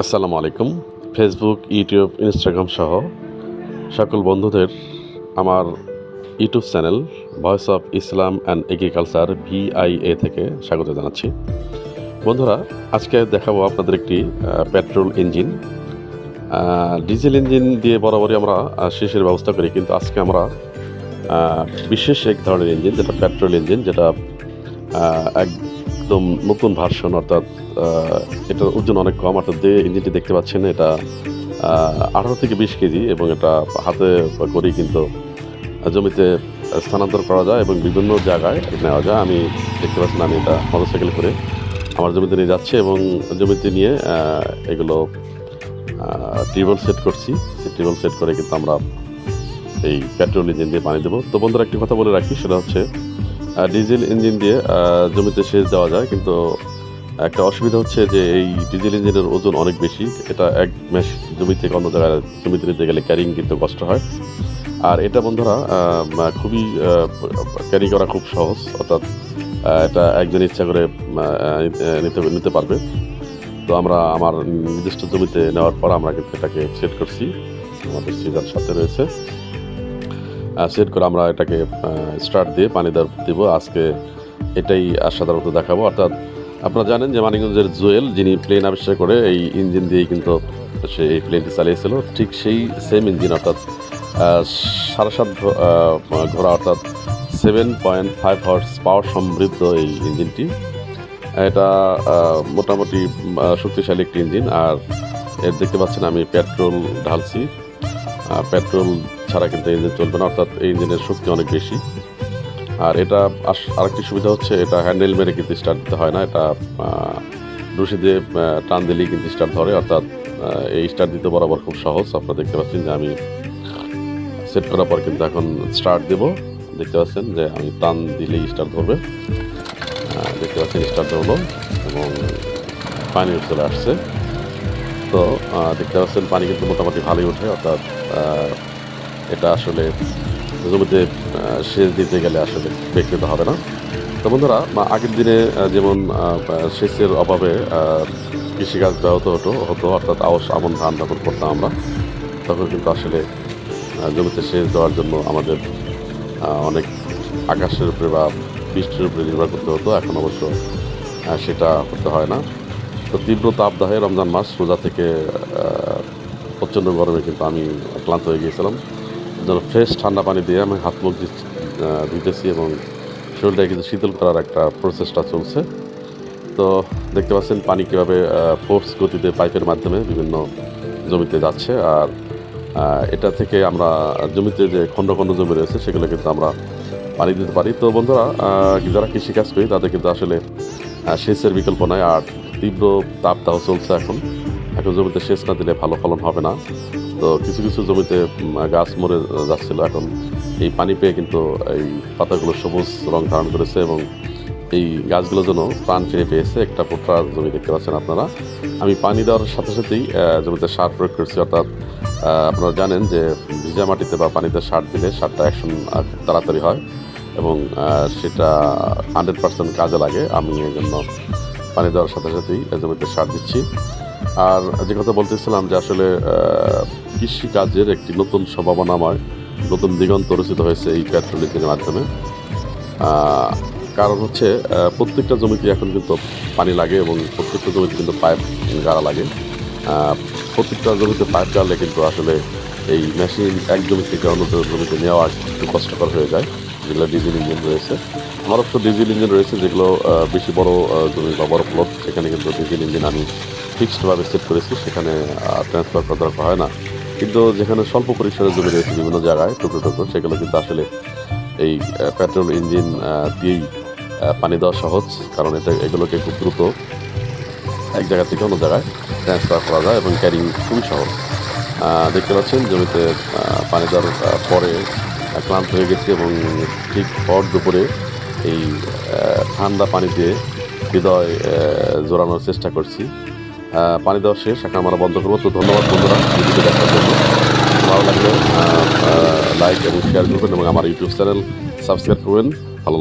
আসসালামু আলাইকুম। Facebook YouTube Instagram সহ সকল বন্ধুদের আমার YouTube channel voice of Islam and agriculture VIA থেকে স্বাগত জানাচ্ছি। বন্ধুরা আজকে দেখাবো আপনাদের একটি পেট্রোল ইঞ্জিন ডিজেল ইঞ্জিন দিয়ে বরাবরই আমরা শেষের ব্যবস্থা করি কিন্তু আজকে আমরা বিশেষ এক ধরনের ইঞ্জিন যেটা পেট্রোল ইঞ্জিন যেটা আহ, একদম নতুন ভার্সন অর্থাৎ এটার ওজন অনেক কম, অর্থাৎ যে ইঞ্জিনটি দেখতে পাচ্ছেন, এটা আঠারো থেকে বিশ কেজি এবং এটা হাতে করেই কিন্তু জমিতে স্থানান্তর করা যায় এবং বিভিন্ন জায়গায় নেওয়া যায়। আমি দেখতে পাচ্ছেন, আমি এটা মোটরসাইকেল করে আমার জমিতে নিয়ে যাচ্ছি এবং জমিতে নিয়ে এগুলো টিউবওয়েল সেট করছি। সেই টিউবওয়েল সেট করে কিন্তু আমরা এই পেট্রোল ইঞ্জিন দিয়ে পানি দেবো। তো বন্ধুরা, একটি কথা বলে রাখি, সেটা হচ্ছে ডিজেল ইঞ্জিন দিয়ে জমিতে সেচ দেওয়া যায়, কিন্তু একটা অসুবিধা হচ্ছে যে এই ডিজেল ইঞ্জিনের ওজন অনেক বেশি। এটা এক মেশ জমি থেকে অন্য জায়গায়, জমিতে নিতে গেলে ক্যারিং কিন্তু কষ্ট হয়। আর এটা বন্ধুরা খুবই ক্যারি করা খুব সহজ, অর্থাৎ এটা একজন ইচ্ছা করে নিতে নিতে পারবে। তো আমরা আমার নির্দিষ্ট জমিতে নেওয়ার পর আমরা কিন্তু এটাকে সেট করছি। আমাদের সিজার সাথে রয়েছে। সেট করে আমরা এটাকে স্টার্ট দিয়ে পানি দেবো। আজকে এটাই সাধারণত দেখাবো। অর্থাৎ আপনারা জানেন যে মানিকগঞ্জের জুয়েল, যিনি প্লেন আবিষ্কার করে এই ইঞ্জিন দিয়েই কিন্তু সে এই প্লেনটি চালিয়েছিল, ঠিক সেই সেম ইঞ্জিন অর্থাৎ সাড়ে সাত ঘোড়া, অর্থাৎ seven point five horse power সমৃদ্ধ এই ইঞ্জিনটি এটা মোটামুটি শক্তিশালী একটি ইঞ্জিন আর এর দেখতে পাচ্ছেন আমি পেট্রোল ঢালছি। পেট্রোল ছাড়া কিন্তু ইঞ্জিন চলবে না, অর্থাৎ এই ইঞ্জিনের শক্তি অনেক বেশি। আর এটা আরেকটি সুবিধা হচ্ছে, এটা হ্যান্ডেল মেরে কিন্তু স্টার্ট দিতে হয় না, এটা রুশি দিয়ে টান দিলেই কিন্তু স্টার্ট ধরে, অর্থাৎ এই স্টার্ট দিতে বরাবর খুব সহজ। আপনারা দেখতে পাচ্ছেন যে আমি সেট করার পর কিন্তু এখন স্টার্ট দেব। দেখতে পাচ্ছেন যে আমি টান দিলেই স্টার্ট ধরবে। দেখতে পাচ্ছেন স্টার্ট ধরলো এবং পানি চলে আসছে। তো দেখতে পাচ্ছেন পানি কিন্তু মোটামুটি ভালোই ওঠে, অর্থাৎ এটা আসলে জমিতে সেচ দিতে গেলে আসলে বেগ পেতে হবে না। তো বন্ধুরা আগের দিনে যেমন সেচের অভাবে কৃষিকাজ ব্যাহত হতো হতো, অর্থাৎ আওস আমন, ধান যখন করতাম আমরা, তখন কিন্তু আসলে জমিতে সেচ দেওয়ার জন্য আমাদের অনেক আকাশের উপরে বা বৃষ্টির উপরে নির্ভর করতে হতো। এখন অবশ্য সেটা করতে হয় না। তো তীব্র তাপদাহে রমজান মাস, রোজা থেকে প্রচণ্ড গরমে কিন্তু আমি ক্লান্ত হয়ে গিয়েছিলাম। যেন ফ্রেশ ঠান্ডা পানি দিয়ে আমি হাত মুখ আহ, এবং শরীরটা কিন্তু শীতল করার একটা প্রসেসটা চলছে। তো দেখতে পাচ্ছেন পানি কীভাবে ফোর্স গতিতে পাইপের মাধ্যমে বিভিন্ন জমিতে যাচ্ছে আর এটা থেকে আমরা জমিতে যে খণ্ড খণ্ড জমি রয়েছে সেগুলো কিন্তু আমরা পানি দিতে পারি। তো বন্ধুরা যারা কৃষিকাজ করি তাদের কিন্তু আসলে সেচের বিকল্প নয় আর তীব্র তাপদাহ চলছে এখন। এখন জমিতে সেচ না দিলে ভালো ফলন হবে না। তো কিছু কিছু জমিতে গাছ মরে যাচ্ছিল। এখন এই পানি পেয়ে কিন্তু এই পাতাগুলো সবুজ রং ধারণ করেছে এবং এই গাছগুলো যেন প্রাণ ফিরে পেয়েছে। একটা পোটরা জমি দেখতে পাচ্ছেন আপনারা। আমি পানি দেওয়ার সাথে সাথেই জমিতে সার প্রয়োগ করছি। অর্থাৎ আপনারা জানেন যে ভিজা মাটিতে বা পানিতে সার দিলে সারটা অ্যাকশন তাড়াতাড়ি হয় এবং সেটা হান্ড্রেড পার্সেন্ট কাজে লাগে। আমি এই জন্য পানি দেওয়ার সাথে সাথেই জমিতে সার দিচ্ছি। আর যে কথা বলতেছিলাম যে আসলে কৃষিকাজের একটি নতুন সম্ভাবনাময় নতুন দিগন্ত রচিত হয়েছে এই পেট্রোল ইঞ্জিনের মাধ্যমে কারণ হচ্ছে প্রত্যেকটা জমিতে এখন কিন্তু পানি লাগে এবং প্রত্যেকটা জমিতে কিন্তু পাইপ গাড়া লাগে। প্রত্যেকটা জমিতে পাইপ গাড়লে কিন্তু আসলে এই মেশিন এক জমি থেকে অন্য জমিতে নেওয়া একটু কষ্টকর হয়ে যায়, যেগুলো ডিজেল ইঞ্জিন রয়েছে। আমার অবশ্য ডিজেল ইঞ্জিন রয়েছে, যেগুলো বেশি বড় জমি বা বড় প্লট সেখানে কিন্তু ডিজেল ইঞ্জিন আমি ফিক্সডভাবে সেট করেছি, সেখানে ট্রান্সফার করা দরকার হয় না। কিন্তু যেখানে স্বল্প পরিসরের জমি রয়েছে বিভিন্ন জায়গায়, টুকরো টুকরো, সেগুলো কিন্তু আসলে এই পেট্রোল ইঞ্জিন দিয়েই পানি দেওয়া সহজ, কারণ এটা, এগুলোকে খুব দ্রুত এক জায়গা থেকে অন্য জায়গায় ট্রান্সফার করা যায় এবং ক্যারিং খুবই সহজ। দেখতে পাচ্ছেন জমিতে পানি দেওয়ার পরে ক্লান্ত হয়ে গেছে এবং ঠিক পর দুপুরে এই ঠান্ডা পানি দিয়ে হৃদয় জোরানোর চেষ্টা করছি। পানি দেওয়া শেষ এখন আমরা বন্ধ করব। তো ধন্যবাদ বন্ধুরা, ভিডিওটি দেখার জন্য। ভালো লাগলে লাইক এবং শেয়ার করবেন এবং আমার ইউটিউব চ্যানেল সাবস্ক্রাইব করবেন। ভালো